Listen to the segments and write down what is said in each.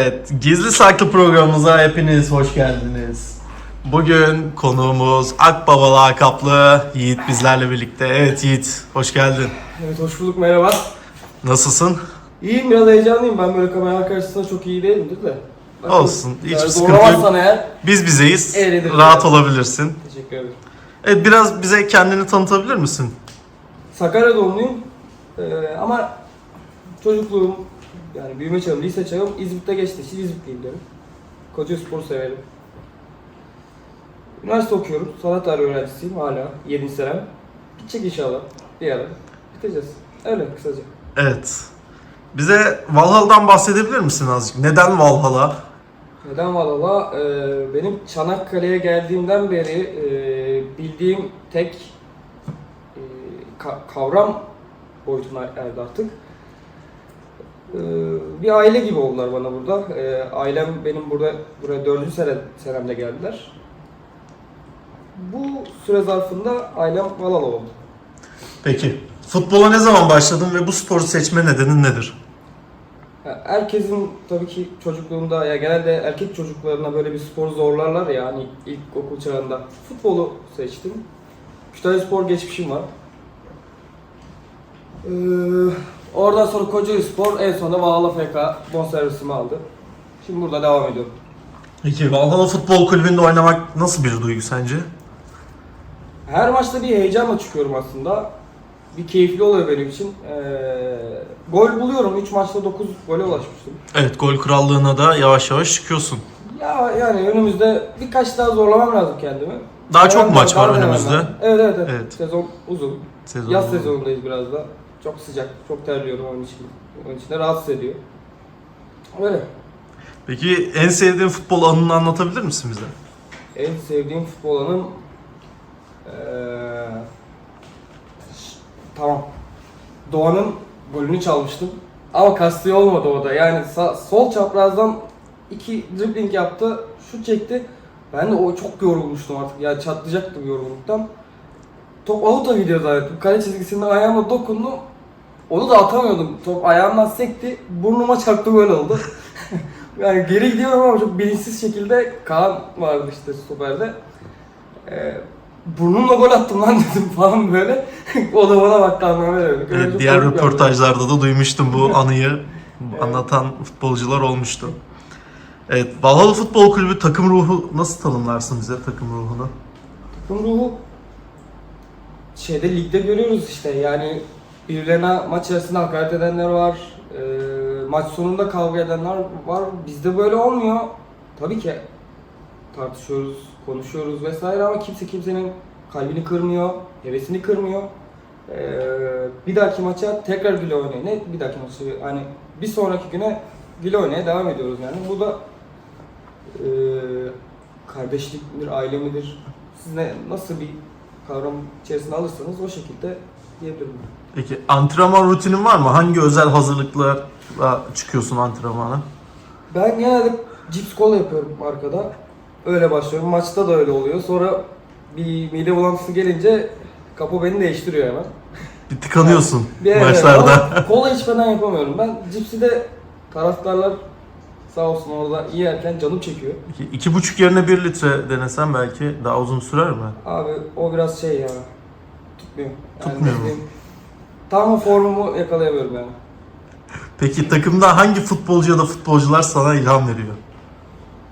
Evet, Gizli Saklı programımıza hepiniz hoş geldiniz. Bugün konuğumuz Akbaba lakaplı Yiğit bizlerle birlikte. Evet Yiğit, hoş geldin. Evet hoş bulduk merhaba. Nasılsın? İyiyim biraz heyecanlıyım ben böyle kamera karşısında çok iyi değilimdir de. Bakalım. Olsun, hiçbir sıkıntı yok. Zorlamazsan eğer Biz bizeyiz, Öyledir. rahat olabilirsin. teşekkür ederim. Evet, biraz bize kendini tanıtabilir misin? Sakarya doğumluyum Ee, ama çocukluğum yani büyüme çağım, lise çağım İzmit'te geçti. Şimdi İzmitliyim diyorum. Koca spor severim. Üniversite okuyorum. Sanat tarihi öğrencisiyim hala. 7. senem. Bitecek inşallah bir ara. Biteceğiz. Öyle kısaca. Evet. Bize Valhalla'dan bahsedebilir misin azıcık? Neden Valhalla? Neden Valhalla? Ee, benim Çanakkale'ye geldiğimden beri e, bildiğim tek e, ka- kavram boyutuna erdi artık. Ee, bir aile gibi oldular bana burada. Ee, ailem benim burada buraya dördüncü sene, senemde geldiler. Bu süre zarfında ailem Valhalla oldu. Peki, futbola ne zaman başladın ve bu sporu seçme nedenin nedir? Herkesin tabii ki çocukluğunda ya genelde erkek çocuklarına böyle bir spor zorlarlar ya hani ilkokul çağında. Futbolu seçtim. Kütahya Spor geçmişim var. Ee, oradan sonra Kocaeli Spor en sonunda Valhalla FK bonservisimi aldı. Şimdi burada devam ediyorum. Peki, Valhalla Futbol Kulübü'nde oynamak nasıl bir duygu sence? Her maçta bir heyecanla çıkıyorum aslında. Bir keyifli oluyor benim için. Ee, gol buluyorum. 3 maçta 9 gole ulaşmıştım. Evet, gol krallığına da yavaş yavaş çıkıyorsun. Ya yani önümüzde birkaç daha zorlamam lazım kendimi. Daha çok Ayağım maç var önümüzde. Evet, evet evet Evet. Sezon uzun. Sezon. Yaz sezonundayız biraz da. Çok sıcak, çok terliyorum onun için. Onun için de rahatsız ediyor. Öyle. Peki en sevdiğin futbol anını anlatabilir misin bize? En sevdiğim futbol anım... Eee, ş- tamam. Doğan'ın golünü çalmıştım. Ama kastı olmadı o da. Yani sağ- sol çaprazdan iki dribbling yaptı, şut çekti. Ben de o çok yorulmuştum artık. Yani çatlayacaktım yorgunluktan. Top out'a gidiyor zannettim. Kale çizgisinde ayağımla dokundum. Onu da atamıyordum. Top ayağımdan sekti. Burnuma çarptı böyle oldu. yani geri gidiyorum ama çok bilinçsiz şekilde Kaan vardı işte stoperde. Ee, burnumla gol attım lan dedim falan böyle. o da bana baktı veremedik. Öyle Evet, diğer röportajlarda da duymuştum bu anıyı. Evet. Anlatan futbolcular olmuştu. Evet, Valhalla Futbol Kulübü takım ruhu nasıl tanımlarsın bize takım ruhunu? Takım ruhu şeyde ligde görüyoruz işte yani birbirlerine maç içerisinde hakaret edenler var. e, maç sonunda kavga edenler var. Bizde böyle olmuyor. Tabii ki tartışıyoruz, konuşuyoruz vesaire ama kimse kimsenin kalbini kırmıyor, hevesini kırmıyor. E, bir dahaki maça tekrar güle oynaya. Ne bir dahaki maçı hani bir sonraki güne güle oynaya devam ediyoruz yani. Bu da e, kardeşlik midir, aile midir? Siz ne, nasıl bir kavram içerisine alırsanız o şekilde diyebilirim. Peki antrenman rutinin var mı? Hangi özel hazırlıklarla çıkıyorsun antrenmana? Ben genelde cips kola yapıyorum arkada. Öyle başlıyorum. Maçta da öyle oluyor. Sonra bir mide bulantısı gelince kapı beni değiştiriyor hemen. Bir tıkanıyorsun Bir evet, maçlarda. ama kola içmeden yapamıyorum. Ben cipsi de taraftarlar sağ olsun orada yerken canım çekiyor. Peki, iki buçuk yerine bir litre denesen belki daha uzun sürer mi? Abi o biraz şey ya. Tutmuyor. Yani Tutmuyor mu? benim- Tam o formumu yakalayamıyorum yani. Peki takımda hangi futbolcu ya da futbolcular sana ilham veriyor?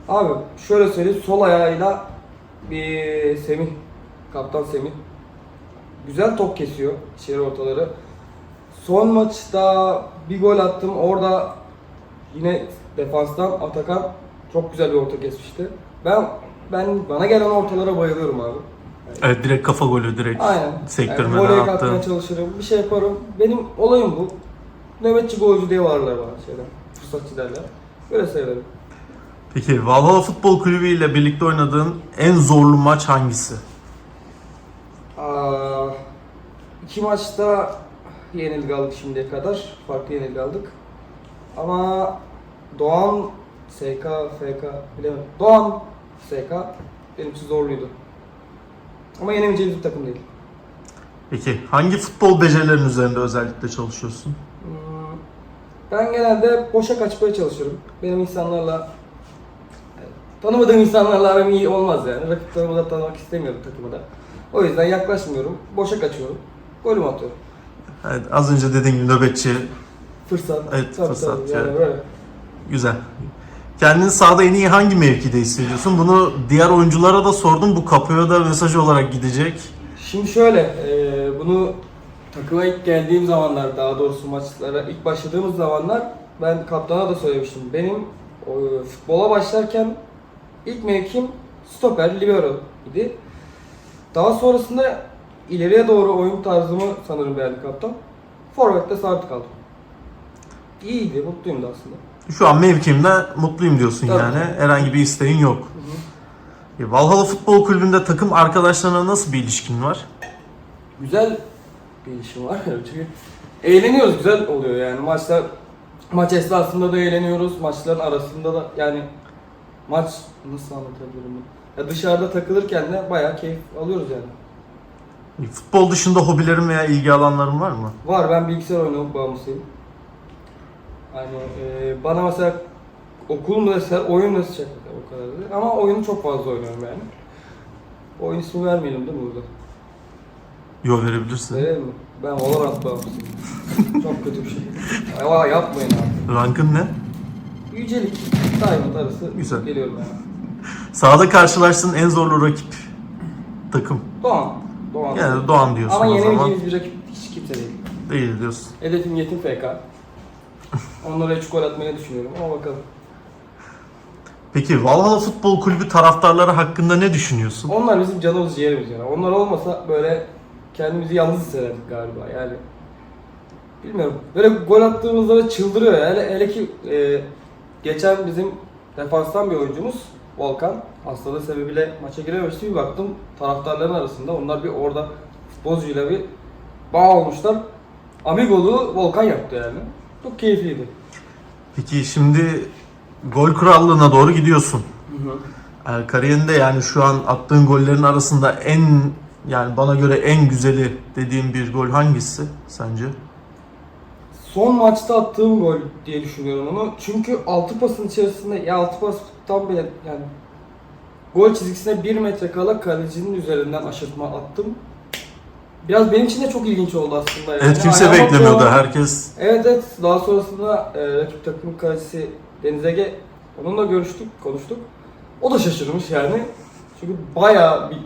Abi şöyle söyleyeyim sol ayağıyla bir Semih, kaptan Semih güzel top kesiyor içeri ortaları. Son maçta bir gol attım orada yine defanstan Atakan çok güzel bir orta kesmişti. Ben ben bana gelen ortalara bayılıyorum abi. Evet direkt kafa golü direkt Aynen. sektirmeden yani attığın. kalkmaya çalışırım. Bir şey yaparım. Benim olayım bu. Nöbetçi golcü diye varlar bana şeyler. Fırsatçı derler. Böyle severim. Peki Valhalla Futbol Kulübü ile birlikte oynadığın en zorlu maç hangisi? Aa, iki maçta yenilgi aldık şimdiye kadar. Farklı yenilgi aldık. Ama Doğan SK, FK bilemem. Doğan SK benim için zorluydu. Ama yenemeyeceğimiz bir takım değil. Peki hangi futbol becerilerin üzerinde özellikle çalışıyorsun? Hmm, Ben genelde boşa kaçmaya çalışıyorum. Benim insanlarla tanımadığım insanlarla aram iyi olmaz yani. Rakiplerimi da tanımak istemiyorum takımı da. O yüzden yaklaşmıyorum. Boşa kaçıyorum. Golümü atıyorum. Evet, az önce dediğin gibi nöbetçi. Fırsat. Evet, fırsat. Yani böyle. Güzel. Kendini sahada en iyi hangi mevkide hissediyorsun? Bunu diğer oyunculara da sordum. Bu kapıya da mesaj olarak gidecek. Şimdi şöyle, e, bunu takıma ilk geldiğim zamanlar, daha doğrusu maçlara ilk başladığımız zamanlar ben kaptana da söylemiştim. Benim futbola başlarken ilk mevkim stoper, libero idi. Daha sonrasında ileriye doğru oyun tarzımı sanırım beğendi kaptan. Forvet'te sabit kaldım. İyiydi, mutluyum da aslında. Şu an mevkimde mutluyum diyorsun Tabii. yani. Herhangi bir isteğin yok. E, Valhalla Futbol Kulübü'nde takım arkadaşlarına nasıl bir ilişkin var? güzel bir ilişkim var. Çünkü eğleniyoruz, güzel oluyor yani. Maçlar maç esnasında da eğleniyoruz. Maçların arasında da yani maç nasıl anlatabilirim bunu? Ya dışarıda takılırken de bayağı keyif alıyoruz yani. E, Futbol dışında hobilerin veya ilgi alanların var mı? Var ben bilgisayar oyunu bağımlısıyım. Hani e, bana mesela okul mu deseler, oyun mu deseler o kadar değil. Ama oyunu çok fazla oynuyorum yani. Oyun ismi vermeyelim değil mi burada? Yo verebilirsin. Verelim mi? Ben Valorant bağımlısıyım. çok kötü bir şey. Ama yapmayın abi. Rankın ne? Yücelik, Diamond arası Güzel. geliyorum yani. Sahada karşılaştığın en zorlu rakip takım. Doğan. Doğan. Yani Doğan diyorsun Ama o zaman. yenemeyeceğimiz bir rakip hiç kimse değil. Değil diyorsun. Hedefim yetim FK. Onlara 3 gol atmayı düşünüyorum ama bakalım. Peki Valhalla Futbol Kulübü taraftarları hakkında ne düşünüyorsun? Onlar bizim canımız ciğerimiz yani. Onlar olmasa böyle kendimizi yalnız hissederdik galiba yani. Bilmiyorum. Böyle gol attığımızda da çıldırıyor. Hele, hele ki e, geçen bizim defanstan bir oyuncumuz Volkan hastalığı sebebiyle maça girememişti. Bir baktım taraftarların arasında onlar bir orada futbolcuyla bir bağ olmuşlar. Amigolu Volkan yaptı yani. Çok keyifliydi. Peki şimdi gol krallığına doğru gidiyorsun. Yani kariyerinde yani şu an attığın gollerin arasında en yani bana göre en güzeli dediğim bir gol hangisi sence? Son maçta attığım gol diye düşünüyorum onu. Çünkü 6 pasın içerisinde ya 6 pastan bile yani gol çizgisine 1 metre kala kalecinin üzerinden aşırtma attım. Biraz benim için de çok ilginç oldu aslında. Yani. Evet kimse Ayağıma beklemiyordu. doğru- Herkes Evet evet. Daha sonrasında e, rakip takımın kalecisi Deniz Ege onunla görüştük, konuştuk. O da şaşırmış yani. Çünkü bayağı bir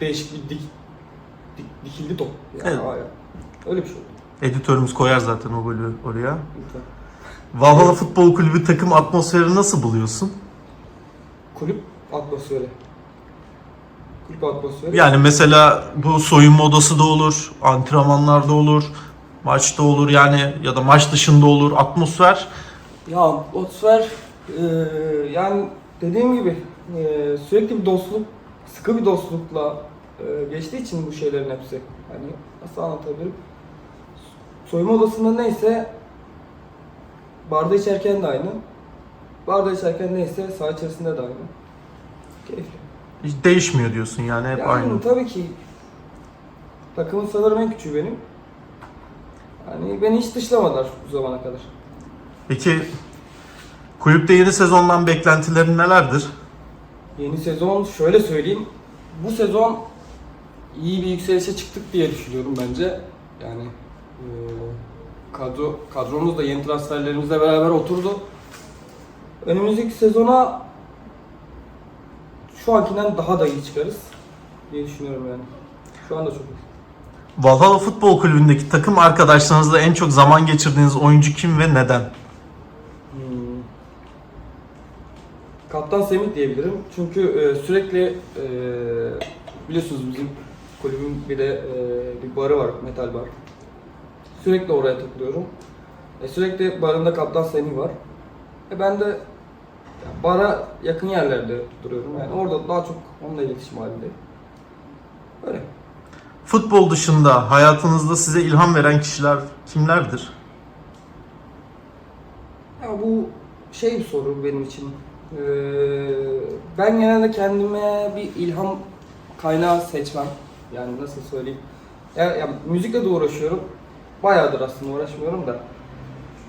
değişik bir dik, dik dikildi top. Yani Evet. bayağı. Öyle bir şey oldu. editörümüz koyar zaten o golü oraya. Lütfen. Valhalla Futbol Kulübü takım atmosferini nasıl buluyorsun? Kulüp atmosferi. Kulüp atmosferi. Yani mesela bu soyunma odası da olur, antrenmanlarda olur, maçta olur yani ya da maç dışında olur. Atmosfer Ya atmosfer e, yani dediğim gibi e, sürekli bir dostluk, sıkı bir dostlukla e, geçtiği için bu şeylerin hepsi. Hani nasıl anlatabilirim? Soyunma odasında neyse barda içerken de aynı. Barda içerken neyse saha içerisinde de aynı. Hiç değişmiyor diyorsun yani hep Yani aynı. tabii ki takımın sanırım en küçüğü benim. Yani beni hiç dışlamadılar bu zamana kadar. Peki kulüpte yeni sezondan beklentilerin nelerdir? Yeni sezon şöyle söyleyeyim. Bu sezon iyi bir yükselişe çıktık diye düşünüyorum bence. Yani eee, kadro kadromuz da yeni transferlerimizle beraber oturdu. Önümüzdeki sezona şu ankinden daha da iyi çıkarız diye düşünüyorum yani. Şu anda çok iyi. Valhalla Futbol Kulübü'ndeki takım arkadaşlarınızla en çok zaman geçirdiğiniz oyuncu kim ve neden? Hmm. Kaptan Semih diyebilirim. Çünkü e, sürekli e, biliyorsunuz bizim kulübün bir de e, bir barı var, metal bar. Sürekli oraya takılıyorum. E, sürekli barında Kaptan Semih var. E, ben de ya, bara yakın yerlerde duruyorum. Yani orada daha çok onunla iletişim halindeyim. Öyle. Futbol dışında hayatınızda size ilham veren kişiler kimlerdir? Ya bu şey bir soru benim için. Ee, ben genelde kendime bir ilham kaynağı seçmem. Yani nasıl söyleyeyim? Ya, ya müzikle de uğraşıyorum. Bayağıdır aslında uğraşmıyorum da.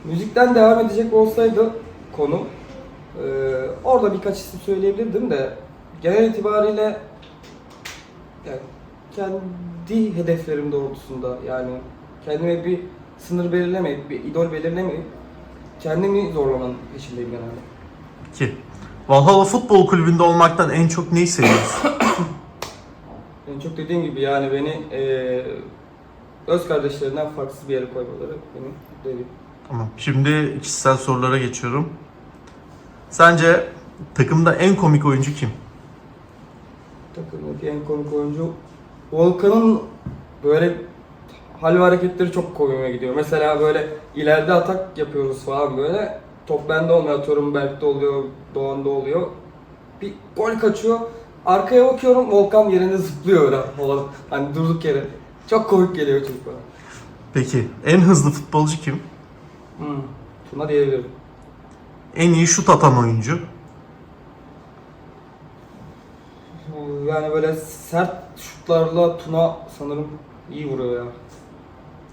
Müzikten devam edecek olsaydı konu e, orada birkaç isim söyleyebilirdim de genel itibariyle yani kendi hedeflerim doğrultusunda yani kendime bir sınır belirlemeyip, bir idol belirlemeyip kendimi zorlamanın peşindeyim genelde. Ki Valhalla Futbol Kulübü'nde olmaktan en çok neyi seviyorsun? En çok dediğim gibi yani beni e, öz kardeşlerinden farksız bir yere koymaları beni mutlu ediyor. tamam. Şimdi kişisel sorulara geçiyorum. Sence takımda en komik oyuncu kim? Takımdaki en komik oyuncu Volkan'ın böyle hal ve hareketleri çok komiğime gidiyor. Mesela böyle ileride atak yapıyoruz falan böyle. Top bende olmuyor atıyorum Berk'te oluyor, Doğan'da oluyor. Bir gol kaçıyor. Arkaya bakıyorum Volkan yerinde zıplıyor öyle falan. Hani durduk yere. Çok komik geliyor çocuk bana. Peki en hızlı futbolcu kim? Hmm. Tuna diyebilirim. En iyi şut atan oyuncu? Yani böyle sert şutlarla Tuna sanırım iyi vuruyor ya.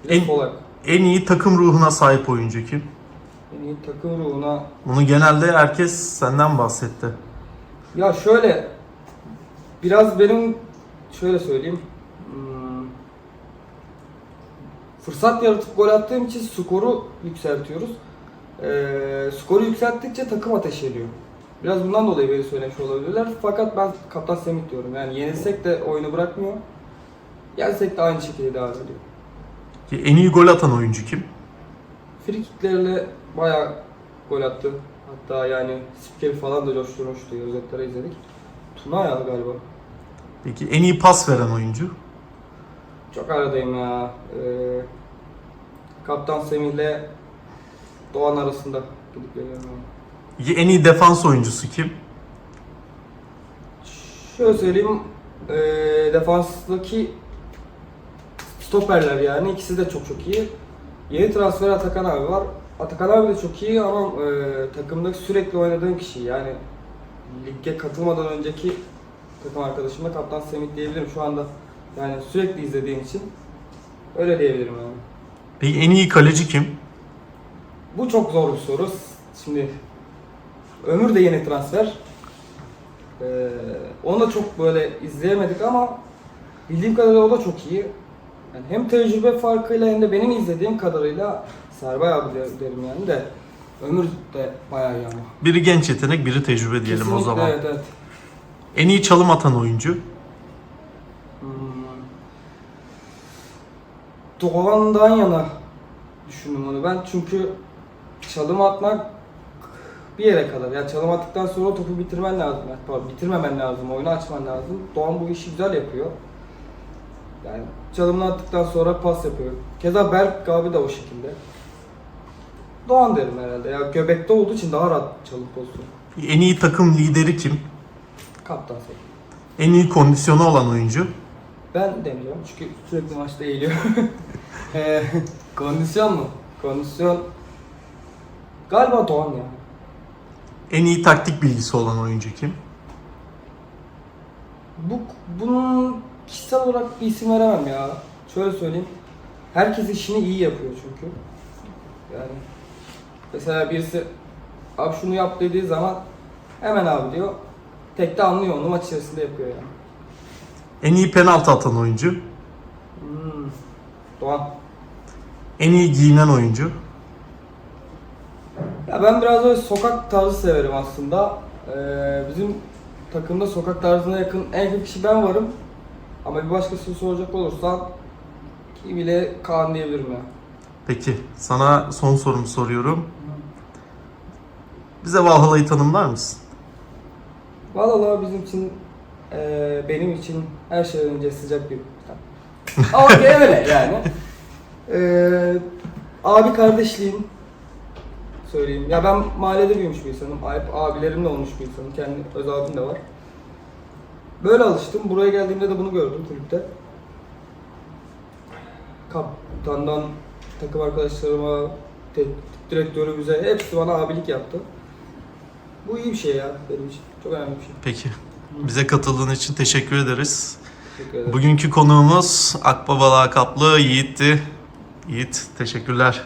En- sol ayak. En iyi takım ruhuna sahip oyuncu kim? En iyi takım ruhuna Bunu genelde herkes senden bahsetti. Ya şöyle biraz benim şöyle söyleyeyim. hmm, Fırsat yaratıp gol attığım için skoru yükseltiyoruz. Ee, skoru yükselttikçe takım ateş ediyor. Biraz bundan dolayı beni söylemiş olabilirler. Fakat ben kaptan Semih diyorum. Yani yenilsek de oyunu bırakmıyor. Yensek de aynı şekilde devam ediyor. Ki En iyi gol atan oyuncu kim? Frikiklerle bayağı gol attı. Hatta yani spikeri falan da coşturmuştu. Özetleri izledik. Tuna ya galiba. Peki en iyi pas veren oyuncu? Çok aradayım ya. Ee, Kaptan Semih'le Doğan arasında gidip geliyorum. en iyi defans oyuncusu kim? Şöyle söyleyeyim. ee, defanstaki stoperler yani ikisi de çok çok iyi. Yeni transfer Atakan abi var. Atakan abi de çok iyi ama ee, takımda sürekli oynadığım kişi yani lige katılmadan önceki takım arkadaşım da Kaptan Semih diyebilirim şu anda. Yani sürekli izlediğim için öyle diyebilirim yani. Peki en iyi kaleci kim? Bu çok zor bir soru. Şimdi Ömür de yeni transfer. Ee, onu da çok böyle izleyemedik ama bildiğim kadarıyla o da çok iyi. Yani hem tecrübe farkıyla hem de benim izlediğim kadarıyla Serbay abi de- derim yani de Ömür de bayağı iyi ama. Biri genç yetenek, biri tecrübe diyelim o Kesinlikle zaman. Evet evet. En iyi çalım atan oyuncu? Hmm. Doğan'dan yana düşündüm onu ben çünkü çalım atmak bir yere kadar. Yani çalım attıktan sonra topu bitirmen lazım. Yani pardon, bitirmemen lazım, oyunu açman lazım. Doğan bu işi güzel yapıyor. Yani çalımını attıktan sonra pas yapıyor. Keza Berk abi de o şekilde. Doğan derim herhalde. Ya göbekte olduğu için daha rahat çalım pozisyonu. En iyi takım lideri kim? Kaptan sen. En iyi kondisyonu olan oyuncu? Ben demiyorum çünkü sürekli maçta eğiliyor. Eee, kondisyon mu? Kondisyon galiba Doğan ya. En iyi taktik bilgisi olan oyuncu kim? Bu bunun kişisel olarak bir isim veremem ya. Şöyle söyleyeyim. Herkes işini iyi yapıyor çünkü. Yani mesela birisi abi şunu yap dediği zaman hemen abi diyor. Tek de anlıyor onu maç içerisinde yapıyor yani. En iyi penaltı atan oyuncu? Hmm. Doğan. En iyi giyinen oyuncu? Ya ben biraz böyle sokak tarzı severim aslında. Ee, bizim takımda sokak tarzına yakın en yakın kişi ben varım. Ama bir başkası soracak olursan kim bile Kaan diyebilirim ya. Peki, sana son sorumu soruyorum. Bize Valhalla'yı tanımlar mısın? Vallahi bizim için eee, benim için her şeyden önce sıcak bir Ama gene öyle yani. Eee, abi kardeşliğim söyleyeyim. Ya ben mahallede büyümüş bir insanım. Hep abilerimle olmuş bir insanım. Kendi öz abim de var. Böyle alıştım. Buraya geldiğimde de bunu gördüm kulüpte. Kaptandan takım arkadaşlarıma, direktörümüze hepsi bana abilik yaptı. Bu iyi bir şey ya benim için. Çok önemli bir şey. Peki. Bize katıldığın için teşekkür ederiz. Teşekkür ederim. Bugünkü konuğumuz Akbaba lakaplı Yiğit'ti. Yiğit, teşekkürler.